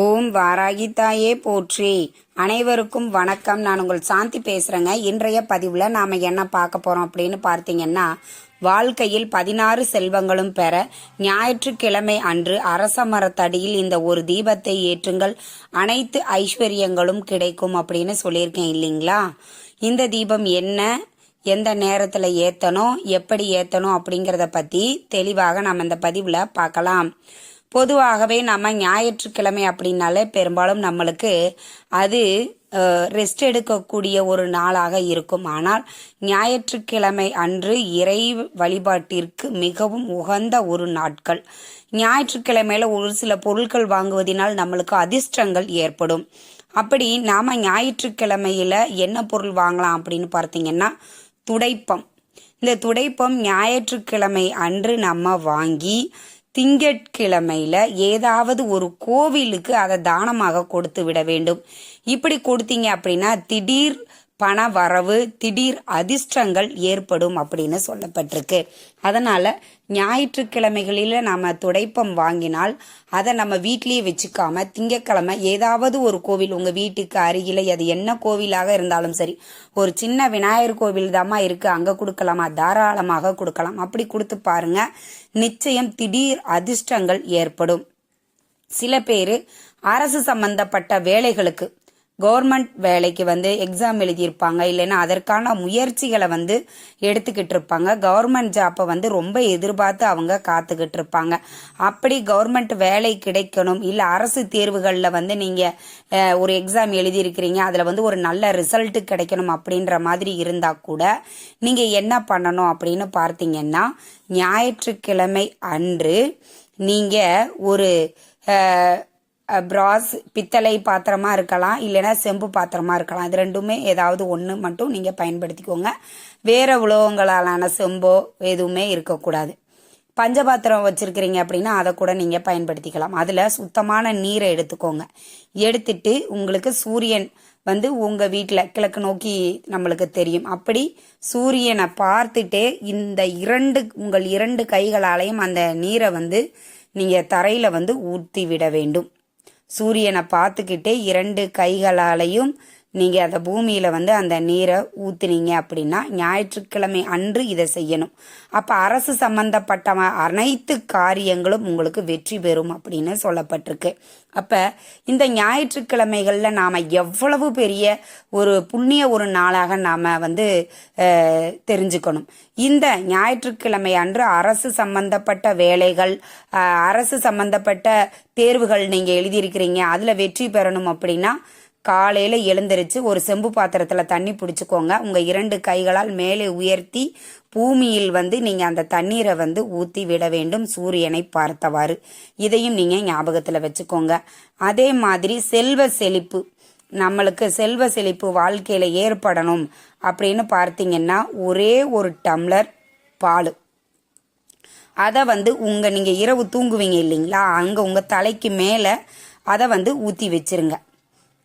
ஓம் வாராகி தாயே போற்றி. அனைவருக்கும் வணக்கம். நான் உங்கள் சாந்தி பேசுறேங்க. இன்றைய பதிவுல நாம என்ன பார்க்க போறோம் அப்படின்னு பார்த்தீங்கன்னா வாழ்க்கையில் பதினாறு செல்வங்களும் பெற ஞாயிற்றுக்கிழமை அன்று அரச மரத்தடியில் இந்த ஒரு தீபத்தை ஏற்றுங்கள். அனைத்து ஐஸ்வர்யங்களும் கிடைக்கும் அப்படின்னு சொல்லியிருக்கேன் இல்லைங்களா? இந்த தீபம் என்ன? எந்த நேரத்தில் ஏற்றணும் எப்படி ஏற்றணும் அப்படிங்கிறத பற்றி தெளிவாக நம்ம இந்த பதிவில் பார்க்கலாம். பொதுவாகவே நம்ம ஞாயிற்றுக்கிழமை அப்படின்னாலே பெரும்பாலும் நம்மளுக்கு அது ரெஸ்ட் எடுக்கக்கூடிய ஒரு நாளாக இருக்கும். ஆனால் ஞாயிற்றுக்கிழமை அன்று இறை வழிபாட்டிற்கு மிகவும் உகந்த ஒரு நாட்கள். ஞாயிற்றுக்கிழமையில ஒரு சில பொருட்கள் வாங்குவதனால் நம்மளுக்கு அதிர்ஷ்டங்கள் ஏற்படும். அப்படி நாம ஞாயிற்றுக்கிழமையில என்ன பொருள் வாங்கலாம் அப்படின்னு பார்த்தீங்கன்னா துடைப்பம். இந்த துடைப்பம் ஞாயிற்றுக்கிழமை அன்று நம்ம வாங்கி திங்கட்கிழமையில ஏதாவது ஒரு கோவிலுக்கு அதை தானமாக கொடுத்து விட வேண்டும். இப்படி கொடுத்தீங்க அப்படின்னா திடீர் பண வரவு திடீர் அதிர்ஷ்டங்கள் ஏற்படும் அப்படின்னு சொல்லப்பட்டிருக்கு. அதனால் ஞாயிற்றுக்கிழமைகளில் நாம் துடைப்பம் வாங்கினால் அதை நம்ம வீட்லேயே வச்சுக்காம திங்கக்கிழமை ஏதாவது ஒரு கோவில் உங்கள் வீட்டுக்கு அருகில் அது என்ன கோவிலாக இருந்தாலும் சரி ஒரு சின்ன விநாயகர் கோவில் தாமா இருக்குது அங்கே கொடுக்கலாமா? தாராளமாக கொடுக்கலாம். அப்படி கொடுத்து பாருங்க நிச்சயம் திடீர் அதிர்ஷ்டங்கள் ஏற்படும். சில பேர் அரசு சம்பந்தப்பட்ட வேலைகளுக்கு கவர்மெண்ட் வேலைக்கு வந்து எக்ஸாம் எழுதியிருப்பாங்க. இல்லைன்னா அதற்கான முயற்சிகளை வந்து எடுத்துக்கிட்டு இருப்பாங்க. கவர்மெண்ட் ஜாப்பை வந்து ரொம்ப எதிர்பார்த்து அவங்க காத்துக்கிட்டு இருப்பாங்க. அப்படி கவர்மெண்ட் வேலை கிடைக்கணும். இல்லை அரசு தேர்வுகளில் வந்து நீங்கள் ஒரு எக்ஸாம் எழுதியிருக்கிறீங்க. அதில் வந்து ஒரு நல்ல ரிசல்ட்டு கிடைக்கணும் அப்படின்ற மாதிரி இருந்தால் கூட நீங்கள் என்ன பண்ணணும் அப்படின்னு பார்த்தீங்கன்னா ஞாயிற்றுக்கிழமை அன்று நீங்கள் ஒரு பிராஸ் பித்தளை பாத்திரமாக இருக்கலாம் இல்லைன்னா செம்பு பாத்திரமாக இருக்கலாம். இது ரெண்டுமே ஏதாவது ஒன்று மட்டும் நீங்கள் பயன்படுத்திக்கோங்க. வேறு உலோகங்களாலான செம்போ எதுவுமே இருக்கக்கூடாது. பஞ்சபாத்திரம் வச்சுருக்கிறீங்க அப்படின்னா அதை கூட நீங்கள் பயன்படுத்திக்கலாம். அதில் சுத்தமான நீரை எடுத்துக்கோங்க. எடுத்துட்டு உங்களுக்கு சூரியன் வந்து உங்கள் வீட்டில் கிழக்கு நோக்கி நம்மளுக்கு தெரியும். அப்படி சூரியனை பார்த்துட்டே இந்த இரண்டு உங்கள் இரண்டு கைகளாலையும் அந்த நீரை வந்து நீங்கள் தரையில் வந்து ஊற்றி விட வேண்டும். சூரியனை பார்த்துக்கிட்டே இரண்டு கைகளாலையும் நீங்கள் அந்த பூமியில் வந்து அந்த நீரை ஊற்றுனீங்க அப்படின்னா ஞாயிற்றுக்கிழமை அன்று இதை செய்யணும். அப்போ அரசு சம்பந்தப்பட்ட அனைத்து காரியங்களும் உங்களுக்கு வெற்றி பெறும் அப்படின்னு சொல்லப்பட்டிருக்கு. அப்போ இந்த ஞாயிற்றுக்கிழமைகளில் நாம் எவ்வளவு பெரிய ஒரு புண்ணிய ஒரு நாளாக நாம் வந்து தெரிஞ்சுக்கணும். இந்த ஞாயிற்றுக்கிழமை அன்று அரசு சம்பந்தப்பட்ட வேலைகள் அரசு சம்பந்தப்பட்ட தேர்வுகள் நீங்கள் எழுதியிருக்கிறீங்க அதில் வெற்றி பெறணும் அப்படின்னா காலையில் எழுந்திரிச்சு ஒரு செம்பு பாத்திரத்தில் தண்ணி பிடிச்சிக்கோங்க. உங்கள் இரண்டு கைகளால் மேலே உயர்த்தி பூமியில் வந்து நீங்கள் அந்த தண்ணீரை வந்து ஊற்றி விட வேண்டும். சூரியனை பார்த்தவாறு. இதையும் நீங்கள் ஞாபகத்தில் வச்சுக்கோங்க. அதே மாதிரி செல்வ செழிப்பு. நம்மளுக்கு செல்வ செழிப்பு வாழ்க்கையில் ஏற்படணும் அப்படின்னு பார்த்தீங்கன்னா ஒரே ஒரு டம்ளர் பால். அதை வந்து உங்கள் நீங்கள் இரவு தூங்குவீங்க இல்லைங்களா? அங்கே உங்கள் தலைக்கு மேலே அதை வந்து ஊற்றி வச்சிருங்க.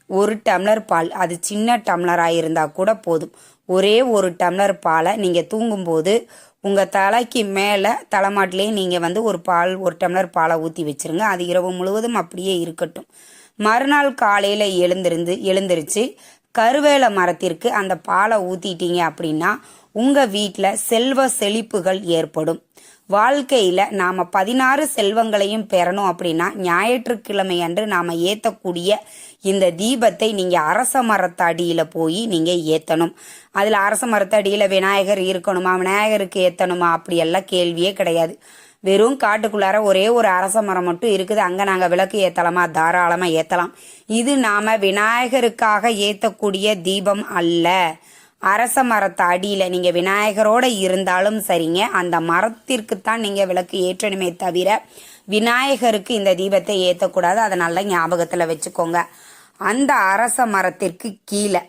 ஒரு டம்ளர் பால் அது சின்ன டம்ளராக இருந்தால் கூட போதும். ஒரே ஒரு டம்ளர் பாலை நீங்கள் தூங்கும்போது உங்கள் தலைக்கு மேலே தலைமாட்டிலே நீங்கள் வந்து ஒரு பால் ஒரு டம்ளர் பாலை ஊற்றி வச்சுருங்க. அது இரவு முழுவதும் அப்படியே இருக்கட்டும். மறுநாள் காலையில் எழுந்திருந்து எழுந்திருச்சு கருவேல மரத்திற்கு அந்த பாலை ஊற்றிட்டீங்க அப்படின்னா உங்கள் வீட்டில் செல்வ செழிப்புகள் ஏற்படும். வாழ்க்கையில் நாம் பதினாறு செல்வங்களையும் பெறணும் அப்படின்னா ஞாயிற்றுக்கிழமை அன்று நாம் ஏற்றக்கூடிய இந்த தீபத்தை நீங்கள் அரச மரத்தடியில் போய் நீங்கள் ஏற்றணும் அதில் அரச மரத்தடியில் விநாயகர் இருக்கணுமா? விநாயகருக்கு ஏற்றணுமா அப்படியெல்லாம் கேள்வியே கிடையாது. வெறும் காட்டுக்குள்ளார ஒரே ஒரு அரச மரம் மட்டும் இருக்குது. அங்கே நாங்கள் விளக்கு ஏற்றலாமா தாராளமாக ஏற்றலாம் இது நாம் விநாயகருக்காக ஏற்றக்கூடிய தீபம் அல்ல. அரச மரத்து அடியில் நீங்கள் விநாயகரோட இருந்தாலும் சரிங்க. அந்த மரத்திற்கு தான் நீங்கள் விளக்கு ஏற்றணுமே தவிர விநாயகருக்கு இந்த தீபத்தை ஏற்றக்கூடாது அதை நல்ல ஞாபகத்தில் வச்சுக்கோங்க. அந்த அரச மரத்திற்கு கீழே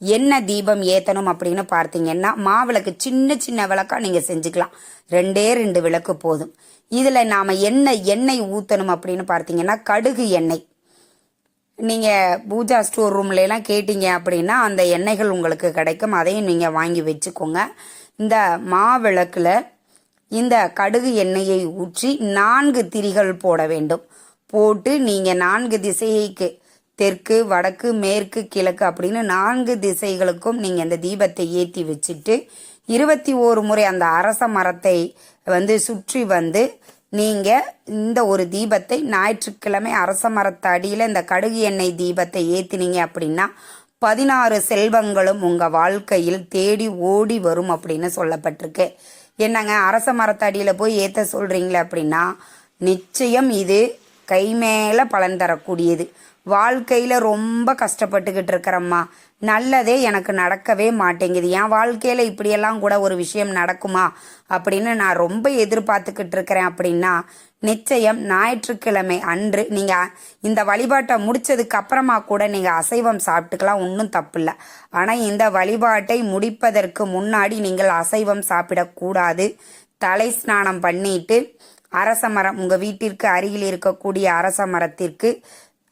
என்ன தீபம் ஏற்றணும் அப்படின்னு பார்த்தீங்கன்னா மாவிளக்கு சின்ன சின்ன விளக்கா நீங்கள் செஞ்சுக்கலாம். ரெண்டே ரெண்டு விளக்கு போதும். இதில் நாம் என்ன எண்ணெய் ஊற்றணும் அப்படின்னு பார்த்தீங்கன்னா கடுகு எண்ணெய். நீங்கள் பூஜா ஸ்டோர் ரூம்லலாம் கேட்டீங்க அப்படின்னா அந்த எண்ணெய்கள் உங்களுக்கு கிடைக்கும். அதையும் நீங்கள் வாங்கி வச்சுக்கோங்க. இந்த மாவிளக்கில் இந்த கடுகு எண்ணெயை ஊற்றி நான்கு திரிகள் போட வேண்டும். போட்டு நீங்கள் நான்கு திசைக்கு தெற்கு வடக்கு மேற்கு கிழக்கு அப்படின்னு நான்கு திசைகளுக்கும் நீங்கள் இந்த தீபத்தை ஏற்றி வச்சுட்டு இருபத்தி ஓரு முறை அந்த அரச மரத்தை வந்து சுற்றி வந்து நீங்கள் இந்த ஒரு தீபத்தை ஞாயிற்றுக்கிழமை அரச மரத்து அடியில் இந்த கடுகு எண்ணெய் தீபத்தை ஏற்றினீங்க அப்படின்னா பதினாறு செல்வங்களும் உங்கள் வாழ்க்கையில் தேடி ஓடி வரும் அப்படின்னு சொல்லப்பட்டிருக்கு. என்னங்க அரச மரத்தடியில் போய் ஏற்ற சொல்கிறீங்களே அப்படின்னா நிச்சயம் இது கை மேலே பலன் தரக்கூடியது. வாழ்க்கையில் ரொம்ப கஷ்டப்பட்டுக்கிட்டு இருக்கிறம்மா. நல்லதே எனக்கு நடக்கவே மாட்டேங்குது. என் வாழ்க்கையில் இப்படியெல்லாம் கூட ஒரு விஷயம் நடக்குமா? அப்படின்னு நான் ரொம்ப எதிர்பார்த்துக்கிட்டு இருக்கிறேன் அப்படின்னா நிச்சயம் ஞாயிற்றுக்கிழமை அன்று நீங்கள் இந்த வழிபாட்டை முடிச்சதுக்கு அப்புறமா கூட நீங்கள் அசைவம் சாப்பிட்டுக்கலாம். ஒன்றும் தப்பு இல்லை ஆனால் இந்த வழிபாட்டை முடிப்பதற்கு முன்னாடி நீங்கள் அசைவம் சாப்பிடக்கூடாது தலை ஸ்நானம் பண்ணிட்டு அரச மரம் உங்கள் வீட்டிற்கு அருகில் இருக்கக்கூடிய அரச மரத்திற்கு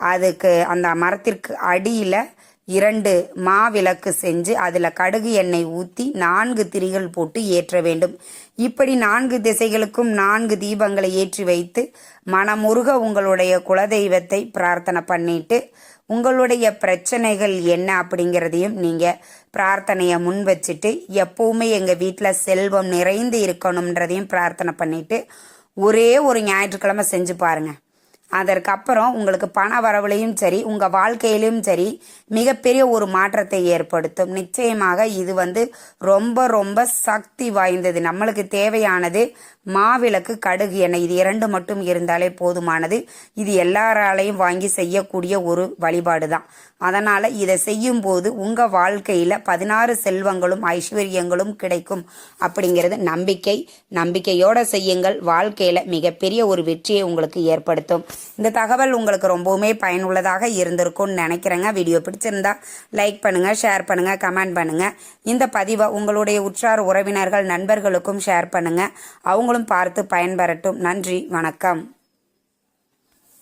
அதுக்கு அந்த மரத்திற்கு அடியில் இரண்டு மாவிளக்கு செஞ்சு அதில் கடுகு எண்ணெய் ஊற்றி நான்கு திரிகள் போட்டு ஏற்ற வேண்டும். இப்படி நான்கு திசைகளுக்கும் நான்கு தீபங்களை ஏற்றி வைத்து மனமுருக உங்களுடைய குலதெய்வத்தை பிரார்த்தனை பண்ணிட்டு உங்களுடைய பிரச்சனைகள் என்ன அப்படிங்கிறதையும் நீங்கள் பிரார்த்தனையை முன் வச்சுட்டு எப்போவுமே எங்கள் வீட்டில் செல்வம் நிறைந்து இருக்கணுன்றதையும் பிரார்த்தனை பண்ணிட்டு ஒரே ஒரு ஞாயிற்றுக்கிழமை செஞ்சு பாருங்கள் அதற்கப்புறம் உங்களுக்கு பண வரவுலையும் சரி உங்கள் வாழ்க்கையிலையும் சரி மிகப்பெரிய ஒரு மாற்றத்தை ஏற்படுத்தும். நிச்சயமாக இது வந்து ரொம்ப ரொம்ப சக்தி வாய்ந்தது. நம்மளுக்கு தேவையானது மாவிளக்கு கடுகு எண்ணெய் இது இரண்டு மட்டும் இருந்தாலே போதுமானது. இது எல்லாராலையும் வாங்கி செய்யக்கூடிய ஒரு வழிபாடு தான் அதனால் இதை செய்யும்போது உங்கள் வாழ்க்கையில் பதினாறு செல்வங்களும் ஐஸ்வர்யங்களும் கிடைக்கும் அப்படிங்கிறது நம்பிக்கை. நம்பிக்கையோடு செய்யுங்கள். வாழ்க்கையில் மிகப்பெரிய ஒரு வெற்றியை உங்களுக்கு ஏற்படுத்தும். இந்த தகவல் உங்களுக்கு ரொம்பவுமே பயனுள்ளதாக இருந்திருக்கும்னு நினைக்கிறேங்க. வீடியோ பிடிச்சிருந்தா லைக் பண்ணுங்கள் ஷேர் பண்ணுங்கள் கமெண்ட் பண்ணுங்கள் இந்த பதிவை உங்களுடைய உற்றார் உறவினர்கள் நண்பர்களுக்கும் ஷேர் பண்ணுங்கள் அவங்க அவங்களும் பார்த்து பயன்பெறட்டும். நன்றி வணக்கம்.